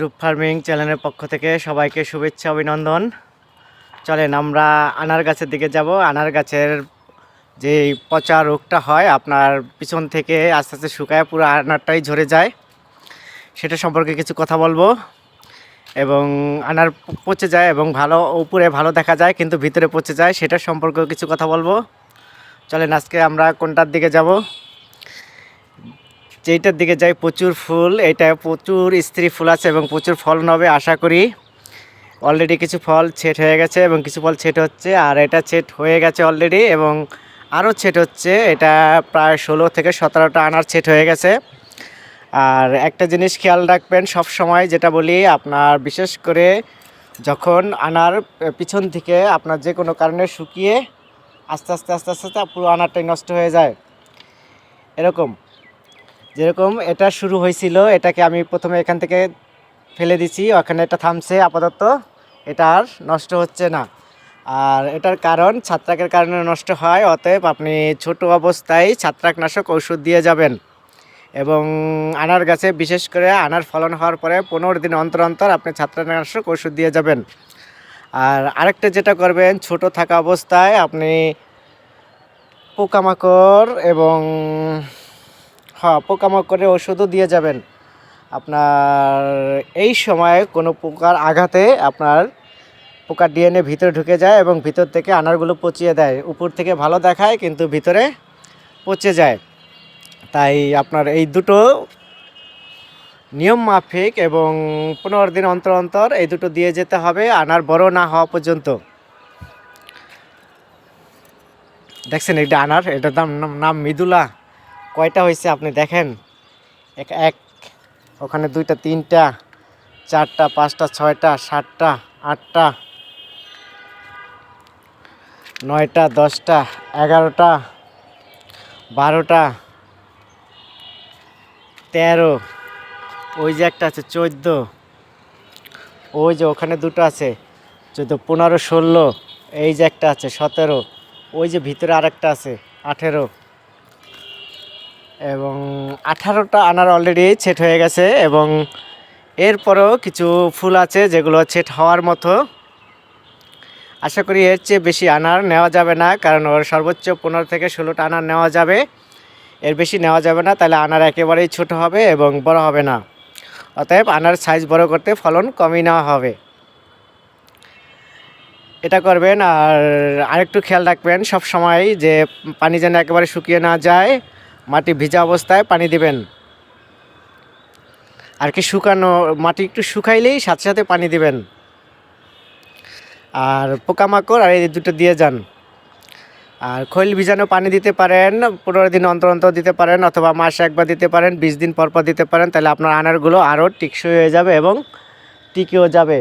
রূপ ফার্মিং চ্যানেলের পক্ষ থেকে সবাইকে শুভেচ্ছা, অভিনন্দন। চলেন আমরা আনার গাছের দিকে যাব। আনার গাছের যে পচা রোগটা হয়, আপনার পিছন থেকে আস্তে আস্তে শুকায়, পুরো আনারটাই ঝরে যায়। সেটা সম্পর্কে কিছু কথা বলব। এবং আনার পচে যায় এবং ভালো, উপরে ভালো দেখা যায়, কিন্তু ভিতরে পচে যায় সেটা সম্পর্কেও কিছু কথা বলব। চলেন আজকে আমরা কোনটার দিকে যাব? যেইটার দিকে যাই, প্রচুর ফুল, এটা প্রচুর স্ত্রী ফুল আছে এবং প্রচুর ফলন হবে, আশা করি। অলরেডি কিছু ফল ছেট হয়ে গেছে এবং কিছু ফল ছেট হচ্ছে, আর এটা ছেট হয়ে গেছে অলরেডি এবং আরও ছেট হচ্ছে, এটা প্রায় ষোলো থেকে সতেরোটা আনার ছেট হয়ে গেছে। আর একটা জিনিস খেয়াল রাখবেন, সব সময় যেটা বলি, আপনার বিশেষ করে যখন আনার পিছন থেকে আপনার যে কোনো কারণে শুকিয়ে আস্তে আস্তে আস্তে আস্তে, পুরো আনারটাই নষ্ট হয়ে যায়। এরকম। যেরকম এটা শুরু হয়েছিল, এটাকে আমি প্রথমে এখান থেকে ফেলে দিছি, ওখানে এটা থামছে আপাতত, এটা আর নষ্ট হচ্ছে না। আর এটার কারণ, ছত্রাকের কারণে নষ্ট হয়, অতএব আপনি ছোট অবস্থায় ছত্রাকনাশক ওষুধ দিয়ে যাবেন। এবং আনার গাছে, বিশেষ করে আনার ফলন হওয়ার পরে পনেরো দিন অন্তর অন্তর আপনি ছত্রাকনাশক ওষুধ দিয়ে যাবেন। আর আরেকটা যেটা করবেন, ছোট থাকা অবস্থায় আপনি পোকামাকড় এবং হ্যাঁ পোকামাকড়ের ওষুধও দিয়ে যাবেন। আপনার এই সময় কোনো পোকার আঘাতে আপনার পোকার ডিএনএ ভিতরে ঢুকে যায় এবং ভিতর থেকে আনারগুলো পচিয়ে দেয়। উপর থেকে ভালো দেখায়, কিন্তু ভিতরে পচে যায়। তাই আপনার এই দুটো নিয়ম মাফিক এবং পনেরো দিন অন্তর অন্তর এই দুটো দিয়ে যেতে হবে, আনার বড় না হওয়া পর্যন্ত। দেখছেন এটা আনার, এটার দাম, নাম- নাম মৃদুলা। কয়টা হয়েছে আপনি দেখেন? এক এক, ওখানে দুইটা, তিনটা, চারটা, পাঁচটা, ছয়টা, সাতটা, আটটা, নয়টা, দশটা, এগারোটা, বারোটা, তেরো, ওই যে একটা আছে, চোদ্দ, ওই যে ওখানে দুটো আছে, চোদ্দ, পনেরো, ষোলো, এই যে একটা আছে, সতেরো, ওই যে ভিতরে আরেকটা আছে, আঠেরো এবং আঠারোটা আনার অলরেডি ছেট হয়ে গেছে এবং এরপরও কিছু ফুল আছে যেগুলো ছেট হওয়ার মতো। আশা করি এর চেয়ে বেশি আনার নেওয়া যাবে না, কারণ ওর সর্বোচ্চ পনেরো থেকে ষোলোটা আনার নেওয়া যাবে। এর বেশি নেওয়া যাবে না, তাহলে আনার একেবারেই ছোট হবে এবং বড় হবে না। অতএব আনার সাইজ বড় করতে ফলন কমই নেওয়া হবে। এটা করবেন আর আরেকটু খেয়াল রাখবেন সব সময় যে পানি যেন একেবারে শুকিয়ে না যায়। মাটি ভিজা অবস্থায় পানি দিবেন। আর কি শুকানো, মাটি একটু শুকাইলেই সাথে সাথে পানি দিবেন। আর পোকামাকড়, আর এই দুটো দিয়ে যান। আর খৈল ভিজানো পানি দিতে পারেন, পনেরো দিন অন্তর অন্তর দিতে পারেন, অথবা মাসে একবার দিতে পারেন, বিশ দিন পর পর দিতে পারেন, তাহলে আপনার আনারগুলো আরও টিকসই হয়ে যাবে এবং টিকেও যাবে।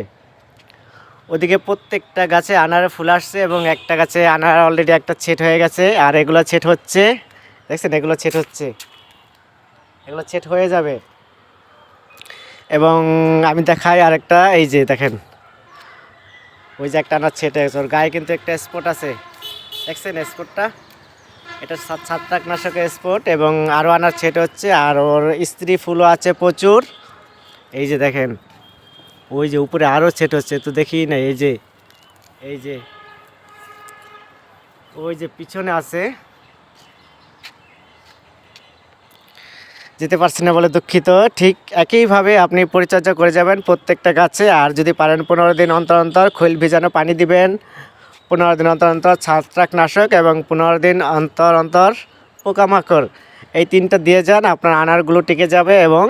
ওদিকে প্রত্যেকটা গাছে আনার ফুল আসছে এবং একটা গাছে আনার অলরেডি একটা ছেট হয়ে গেছে, আর এগুলো ছেট হচ্ছে দেখছেন, এগুলো ছেট হচ্ছে। এগুলো ছেট হয়ে যাবে। এবং আমি দেখাই আরেকটা, এই যে দেখেন। ওই যে একটা আনার ছেট গেছে। ওর গায়ে কিন্তু একটা স্পট আছে। দেখছেন স্পটটা? এটা সাত ছত্রাকনাশকের স্পট এবং আরও আনার ছেট হচ্ছে, আর ওর স্ত্রী ফুলও আছে প্রচুর। এই যে দেখেন, ওই যে উপরে আরও ছেট হচ্ছে, তো দেখি না, এই যে এই যে, ওই যে পিছনে আছে। যেতে পারছি না বলে দুঃখিত। ঠিক একইভাবে আপনি পরিচর্যা করে যাবেন প্রত্যেকটা গাছে। আর যদি পারেন পনেরো দিন অন্তর অন্তর খৈল ভিজানো পানি দিবেন। পনেরো দিন অন্তর অন্তর ছত্রাকনাশক এবং পনেরো দিন অন্তর অন্তর পোকামাকড়। এই তিনটা দিয়ে যান, আপনার আনারগুলো টিকে যাবে এবং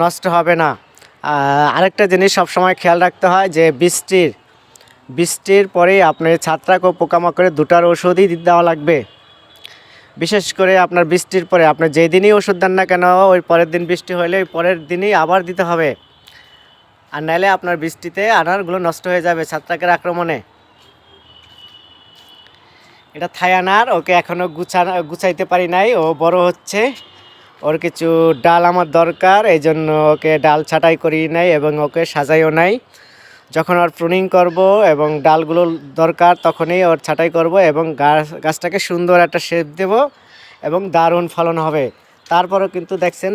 নষ্ট হবে না। আরেকটা জিনিস সবসময় খেয়াল রাখতে হয় যে বৃষ্টির বৃষ্টির পরেই আপনি ছত্রাক ও পোকামাকড়ের দুটার ওষুধই দেওয়া লাগবে। বিশেষ করে আপনার বৃষ্টির পরে, আপনার যেই দিনই ওষুধ দেন না কেন, ওই পরের দিন বৃষ্টি হলে ওই পরের দিনই আবার দিতে হবে। আর নাহলে আপনার বৃষ্টিতে আনারগুলো নষ্ট হয়ে যাবে ছত্রাকের আক্রমণে। এটা থাই আনার, ওকে এখনও গুছানো, গুছাইতে পারি নাই। ও বড় হচ্ছে। ওর কিছু ডাল আমার দরকার এই জন্য ওকে ডাল ছাঁটাই করি নাই এবং ওকে সাজাইও নাই। যখন ওর প্রুনিং করব এবং ডালগুলো দরকার তখনই ওর ছাঁটাই করব এবং গাছ, গাছটাকে সুন্দর একটা শেপ দেব এবং দারুণ ফলন হবে। তারপরও কিন্তু দেখছেন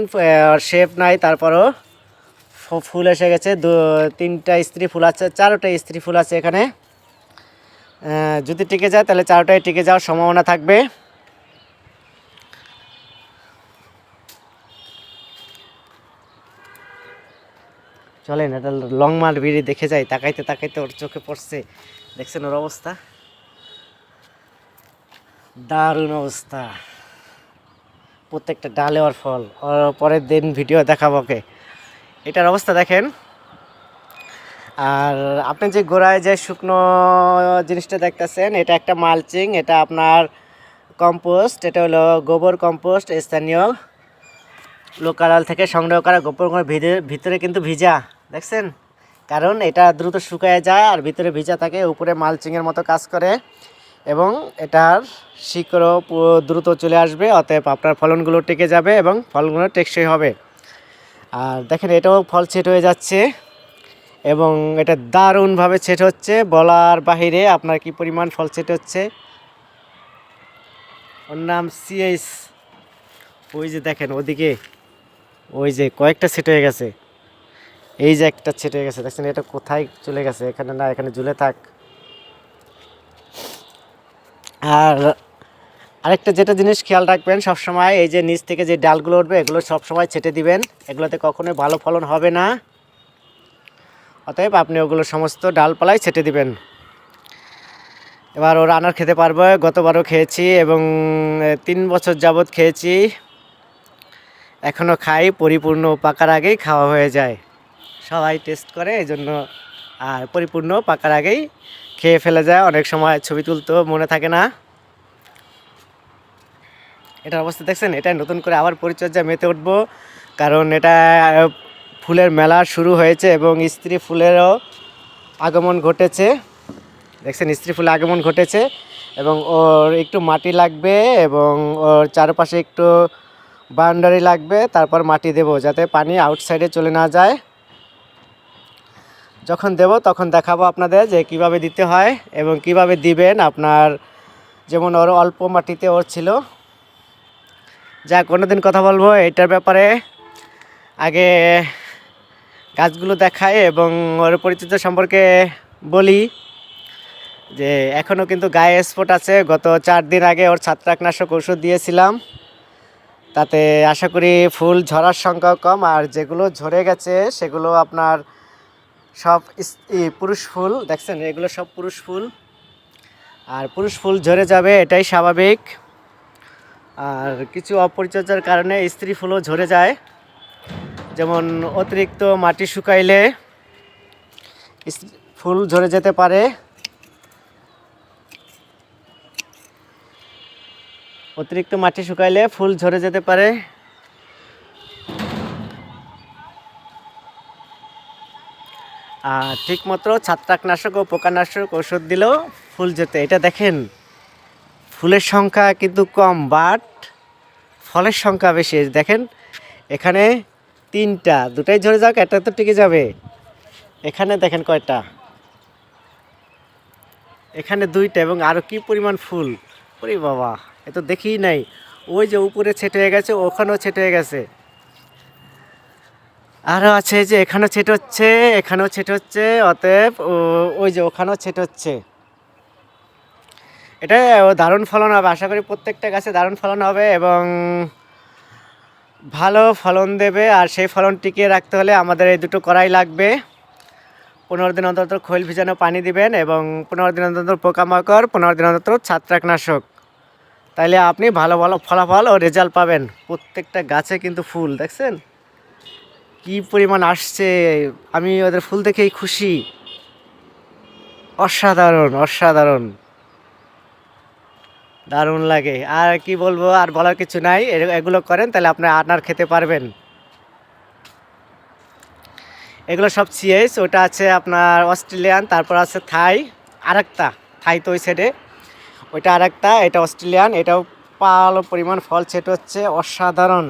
শেপ নাই, তারপরও ফুল এসে গেছে। দু, তিনটা স্ত্রী ফুল আছে, চারোটা স্ত্রী ফুল আছে এখানে। যদি টিকে যায় তাহলে চারোটায় টিকে যাওয়ার সম্ভাবনা থাকবে। চলেন, এটা লং মাল বিড়ি দেখে যাই, তাকাইতে তাকাইতে ওর চোখে পড়ছে। দেখছেন ওর অবস্থা? দারুণ অবস্থা। প্রত্যেকটা ডালে ওর ফল। ওর পরের দিন ভিডিও দেখাবো ওকে। এটার অবস্থা দেখেন। আর আপনি যে গোড়ায় যে শুকনো জিনিসটা দেখতেছেন, এটা একটা মালচিং, এটা আপনার কম্পোস্ট এটা হলো গোবর কম্পোস্ট স্থানীয় লোকাল থেকে সংগ্রহ করা গোবর করে ভিতরে কিন্তু ভিজা, দেখছেন? কারণ এটা দ্রুত শুকায় যায় আর ভিতরে ভিজা থাকে, উপরে মালচিংয়ের মতো কাজ করে এবং এটার শিকড়ও দ্রুত চলে আসবে, অতএব আপনার ফলনগুলো টেকে যাবে এবং ফলগুলো টেকসই হবে। আর দেখেন, এটাও ফল ছেট হয়ে যাচ্ছে এবং এটা দারুণভাবে ছেট হচ্ছে। বলার বাহিরে আপনার কি পরিমাণ ফল ছেট হচ্ছে? ওর নাম সিএস ওই যে দেখেন, ওদিকে। ওই যে কয়েকটা সেট হয়ে গেছে। এই যে একটা হয়ে গেছে, দেখছেন এটা কোথায় চলে গেছে? এখানে না, এখানে ঝুলে থাক। আর আরেকটা যেটা জিনিস খেয়াল রাখবেন, সবসময় এই যে নিচ থেকে যে ডালগুলো উঠবে, এগুলো সবসময় ছেটে দিবেন। এগুলোতে কখনোই ভালো ফলন হবে না। অতএব আপনি ওগুলো সমস্ত ডালপালাই ছেটে দিবেন। এবার ওর আনার খেতে পারব। গতবারও খেয়েছি এবং তিন বছর যাবৎ খেয়েছি। এখনও খাই, পরিপূর্ণ পাকার আগেই খাওয়া হয়ে যায়। সবাই টেস্ট করে এই জন্য আর পরিপূর্ণ পাকার আগেই খেয়ে ফেলে যায়। অনেক সময় ছবি তুলতেও মনে থাকে না। এটার অবস্থা দেখছেন? এটা নতুন করে আবার পরিচর্যা মেতে উঠবো। কারণ এটা ফুলের মেলা শুরু হয়েছে এবং স্ত্রী ফুলেরও আগমন ঘটেছে। দেখছেন? স্ত্রী ফুলে আগমন ঘটেছে এবং ওর একটু মাটি লাগবে এবং ওর চারপাশে একটু বাউন্ডারি লাগবে, তারপর মাটি দেব যাতে পানি আউটসাইডে চলে না যায়। যখন দেব তখন দেখাবো আপনাদের যে কীভাবে দিতে হয় এবং কীভাবে দিবেন আপনার যেমন ওর অল্প মাটিতে ওর ছিল। যা কোনো দিন কথা বলব এটার ব্যাপারে। আগে গাছগুলো দেখাই এবং ওর পরিচিত সম্পর্কে বলি যে এখনও কিন্তু গায়ে স্পট আছে। গত চার দিন আগে ওর ছত্রাকনাশক ওষুধ দিয়েছিলাম। তাতে আশা করি ফুল ঝরার সংখ্যা কম, আর যেগুলো ঝরে গেছে সেগুলো আপনার সব পুরুষ ফুল, দেখছেন? এগুলো সব পুরুষ ফুল। আর পুরুষ ফুল ঝরে যাবে, এটাই স্বাভাবিক। আর কিছু অপরিচর্যার কারণে স্ত্রী ফুলও ঝরে যায়। যেমন অতিরিক্ত মাটি শুকাইলে ফুল ঝরে যেতে পারে। অতিরিক্ত মাটি শুকাইলে ফুল ঝরে যেতে পারে। আর ঠিকমতো ছত্রাকনাশক ও পোকানাশক ওষুধ দিলেও ফুল যেতে। এটা দেখেন, ফুলের সংখ্যা কিন্তু কম বাট ফলের সংখ্যা বেশি। দেখেন, এখানে তিনটা, দুটাই ঝরে যাক, একটা তো টিকে যাবে। এখানে দেখেন কয়টা? এখানে দুইটা এবং আরও কি পরিমাণ ফুল? ওরে বাবা। এ তো দেখিই নাই। ওই যে উপরে ছেটে হয়ে গেছে, ওখানেও ছেটে হয়ে গেছে। আরও আছে যে এখানেও ছেটে হচ্ছে, এখানেও ছেটে হচ্ছে, অতএব ওই যে ওখানেও ছেট হচ্ছে। এটা দারুণ ফলন হবে, আশা করি প্রত্যেকটা গাছে দারুণ ফলন হবে এবং ভালো ফলন দেবে। আর সেই ফলন টিকিয়ে রাখতে হলে আমাদের এই দুটো করাই লাগবে। পনেরো দিন অন্তর খৈল ভিজানো পানি দিবেন এবং পনেরো দিন অন্তর পোকামাকড়, পনেরো দিন অন্তর ছত্রাকনাশক। তাইলে আপনি ভালো ভালো ফলাফল ও রেজাল্ট পাবেন। প্রত্যেকটা গাছে কিন্তু ফুল, দেখছেন? কি পরিমাণ আসছে? আমি ওদের ফুল দেখেই খুশি। অসাধারণ অসাধারণ। দারুণ লাগে। আর কি বলব, আর বলার কিছু নাই। এগুলো করেন তাহলে আপনি আনার খেতে পারবেন। এগুলো সব সিএস ওটা আছে আপনার অস্ট্রেলিয়ান, তারপর আছে থাই, আরেকটা, থাই তো ওই সাইডে ওইটা আরেকটা, এটা অস্ট্রেলিয়ান, এটাও ভালো পরিমাণ ফল ছেট হচ্ছে, অসাধারণ।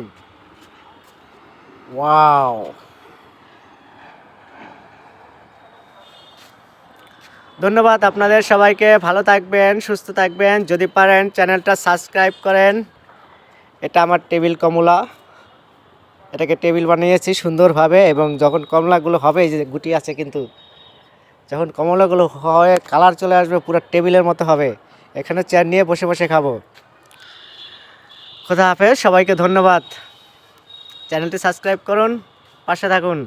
ওয়াও। ধন্যবাদ আপনাদের সবাইকে, ভালো থাকবেন, সুস্থ থাকবেন। যদি পারেন, চ্যানেলটা সাবস্ক্রাইব করেন। এটা আমার টেবিল কমলা। এটাকে টেবিল বানিয়েছি সুন্দরভাবে এবং যখন কমলাগুলো হবে, এই যে গুটি আছে কিন্তু, যখন কমলাগুলো হয়, কালার চলে আসবে, পুরো টেবিলের মতো হবে। এখানে চেয়ার নিয়ে বসে বসে খাব। খোদা হাফেজ, সবাইকে ধন্যবাদ। চ্যানেলটি সাবস্ক্রাইব করুন, পাশে থাকুন।